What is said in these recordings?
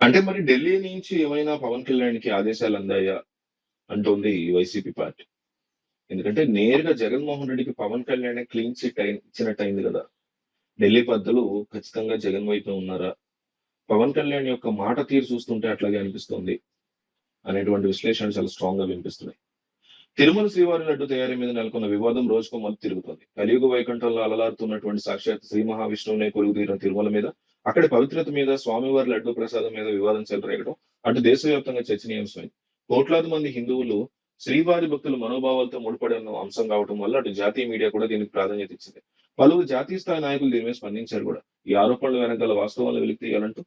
అంటే మరి ఢిల్లీ నుంచి ఏమైనా పవన్ కళ్యాణ్‌కి ఆదేశాలు అందాయా? అంటోంది వైసీపీ పార్టీ. ఎందుకంటే నేరుగా జగన్మోహన్ రెడ్డికి పవన్ కళ్యాణ్ క్లీన్ చిట్ ఇచ్చినట్టు అయింది కదా ఢిల్లీ పెద్దలు ఖచ్చితంగా జగన్ వైపే ఉన్నారా? పవన్ కళ్యాణ్ యొక్క మాట తీరు చూస్తుంటే అట్లాగే అనిపిస్తుంది అనేటువంటి విశ్లేషణ చాలా స్ట్రాంగ్గా వినిపిస్తున్నాయి. తిరుమల శ్రీవారి లడ్డు తయారీ మీద నెలకొన్న వివాదం రోజుకో మలుపు తిరుగుతుంది కలియుగ వైకుంఠంలో అలలారుతున్నటువంటి సాక్షాత్ శ్రీ మహావిష్ణువునే కొలువుదీరిన తిరుమల మీద, అక్కడ పవిత్రత మీద, స్వామివారి లడ్డు ప్రసాదం మీద వివాదం చెలరేగడం అటు దేశవ్యాప్తంగా చర్చనీయాంశమైంది. కోట్లాది మంది హిందువులు శ్రీవారి భక్తుల మనోభావాలతో ముడిపడి ఉన్న అంశం కావడం వల్ల అటు జాతీయ మీడియా కూడా దీనికి ప్రాధాన్యత ఇచ్చింది. పలువురు జాతీయ స్థాయి నాయకులు దీని మీద స్పందించారు కూడా. ఈ ఆరోపణల వెనకాల వాస్తవాలను వెలికి తీయాలంటూ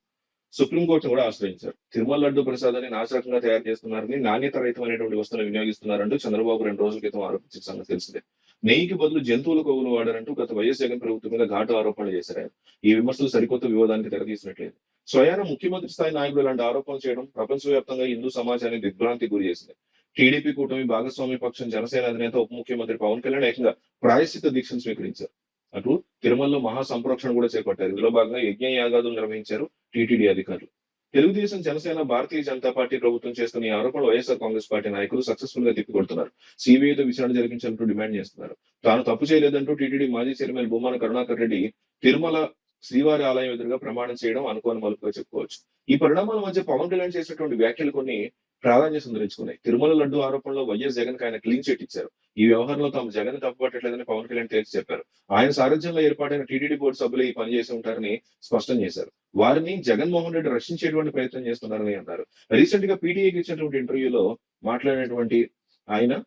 సుప్రీంకోర్టును కూడా ఆశ్రయించారు. తిరుమల లడ్డు ప్రసాదాన్ని నాసిరకంగా తయారు చేస్తున్నారని, నాణ్యత రహితమైనటువంటి వస్తువులను వినియోగిస్తున్నారంటూ చంద్రబాబు రెండు రోజుల క్రితం ఆరోపించిన సంగతి తెలిసిందే. నెయ్యికి బదులు జంతువుల కొవ్వును వాడారంటూ గత వైఎస్ జగన్ ప్రభుత్వం మీద ఘాటు ఆరోపణలు చేశారు ఈ విమర్శలు సరికొత్త వివాదానికి తెరతీసినట్లేదు. స్వయాన ముఖ్యమంత్రి స్థాయి నాయకులు ఇలాంటి ఆరోపణలు చేయడం ప్రపంచవ్యాప్తంగా హిందూ సమాజాన్ని దిగ్భ్రాంతికి గురి చేసింది. టీడీపీ కూటమి భాగస్వామి పక్షం జనసేన అధినేత ఉప ముఖ్యమంత్రి పవన్ కళ్యాణ్ ఏకంగా ప్రాయశ్చిత దీక్షను స్వీకరించారు. అటు తిరుమలలో మహా సంప్రోక్షణ కూడా చేపట్టారు. ఇందులో భాగంగా యజ్ఞ యాగాదులు నిర్వహించారు టీటీడీ అధికారులు. తెలుగుదేశం, జనసేన, భారతీయ జనతా పార్టీ ప్రభుత్వం చేస్తున్న ఈ ఆరోపణలు వైఎస్ఆర్ కాంగ్రెస్ పార్టీ నాయకులు సక్సెస్ఫుల్గా తిప్పికొడుతున్నారు. సిబిఐతో విచారణ జరిపించాలంటూ డిమాండ్ చేస్తున్నారు. తాను తప్పు చేయలేదంటూ టీటీడీ మాజీ చైర్మన్ భూమాన కరుణాకర్ రెడ్డి తిరుమల శ్రీవారి ఆలయం ఎదురుగా ప్రమాణం చేయడం అనుకోని మలుపుగా చెప్పుకోవచ్చు. ఈ పరిణామాల మధ్య పవన్ కళ్యాణ్ చేసినటువంటి వ్యాఖ్యలు కొన్ని ప్రాధాన్యత సంతరించుకున్నాయి. తిరుమల లడ్డు ఆరోపణలో వైఎస్ జగన్ ఆయన క్లీన్ చిట్ ఇచ్చారు. ఈ వ్యవహారంలో తాము జగన్ తప్పుపట్టట్లేదని పవన్ కళ్యాణ్ తేల్చి చెప్పారు. ఆయన సారథ్యంలో ఏర్పాటైన టీడీడీ బోర్డు సభ్యులు ఈ పని చేసి ఉంటారని స్పష్టం చేశారు. వారిని జగన్మోహన్ రెడ్డి రక్షించేటువంటి ప్రయత్నం చేస్తున్నారని అన్నారు. రీసెంట్గా పీటీఐకి ఇచ్చినటువంటి ఇంటర్వ్యూలో మాట్లాడినటువంటి ఆయన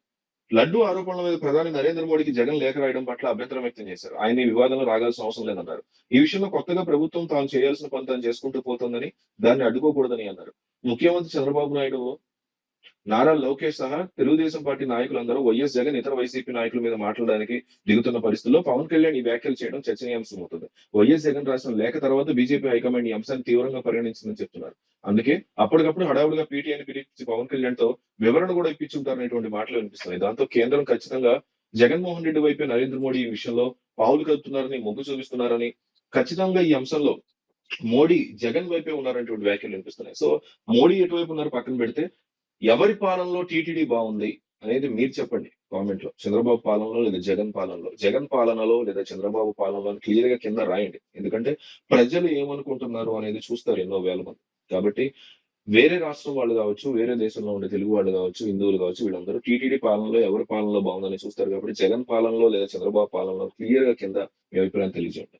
లడ్డు ఆరోపణల మీద ప్రధాని నరేంద్ర మోడీకి జగన్ లేఖ రాయడం పట్ల అభ్యంతరం వ్యక్తం చేశారు. ఆయన ఈ వివాదంలో రాగాల్సిన అవసరం లేదన్నారు. ఈ విషయంలో కొత్తగా ప్రభుత్వం తాను చేయాల్సిన పని తాను చేసుకుంటూ పోతోందని దాన్ని అడ్డుకోకూడదని అన్నారు. ముఖ్యమంత్రి చంద్రబాబు నాయుడు నారా లోకేష్ సహా తెలుగుదేశం పార్టీ నాయకులందరూ వైఎస్ జగన్ ఇతర వైసీపీ నాయకుల మీద మాట్లాడడానికి దిగుతున్న పరిస్థితుల్లో పవన్ కళ్యాణ్ ఈ వ్యాఖ్యలు చేయడం చర్చనీయాంశం అవుతుంది. వైఎస్ జగన్ రాసిన లేఖ తర్వాత బీజేపీ హైకమాండ్ ఈ అంశాన్ని తీవ్రంగా పరిగణించిందని చెప్తున్నారు. అందుకే అప్పటికప్పుడు హడావుడిగా పీటీఐని పిలిపించి పవన్ కళ్యాణ్తో వివరణ కూడా ఇప్పించుంటారనేటువంటి మాటలు వినిపిస్తున్నాయి. దాంతో కేంద్రం ఖచ్చితంగా జగన్మోహన్ రెడ్డి వైపే నరేంద్ర మోడీ ఈ విషయంలో పావులు కలుపుతున్నారని, మొగ్గు చూపిస్తున్నారని, ఖచ్చితంగా ఈ అంశంలో మోడీ జగన్ వైపే ఉన్నారనేటువంటి వ్యాఖ్యలు వినిపిస్తున్నాయి. సో మోడీ ఎటువైపు ఉన్నారు పక్కన పెడితే ఎవరి పాలనలో టీటీడీ బాగుంది అనేది మీరు చెప్పండి కామెంట్లో. చంద్రబాబు పాలనలో లేదా జగన్ పాలనలో. జగన్ పాలనలో లేదా చంద్రబాబు పాలనలో క్లియర్గా కింద రాయండి. ఎందుకంటే ప్రజలు ఏమనుకుంటున్నారు అనేది చూస్తారు ఎన్నో వేల మంది. కాబట్టి వేరే రాష్ట్రం వాళ్ళు కావచ్చు, వేరే దేశంలో ఉండే తెలుగు వాళ్ళు కావచ్చు, హిందువులు కావచ్చు వీళ్ళందరూ టీటీడీ పాలనలో ఎవరి పాలనలో బాగుందని చూస్తారు కాబట్టి జగన్ పాలనలో లేదా చంద్రబాబు పాలనలో క్లియర్గా కింద మీ అభిప్రాయం తెలియజేయండి.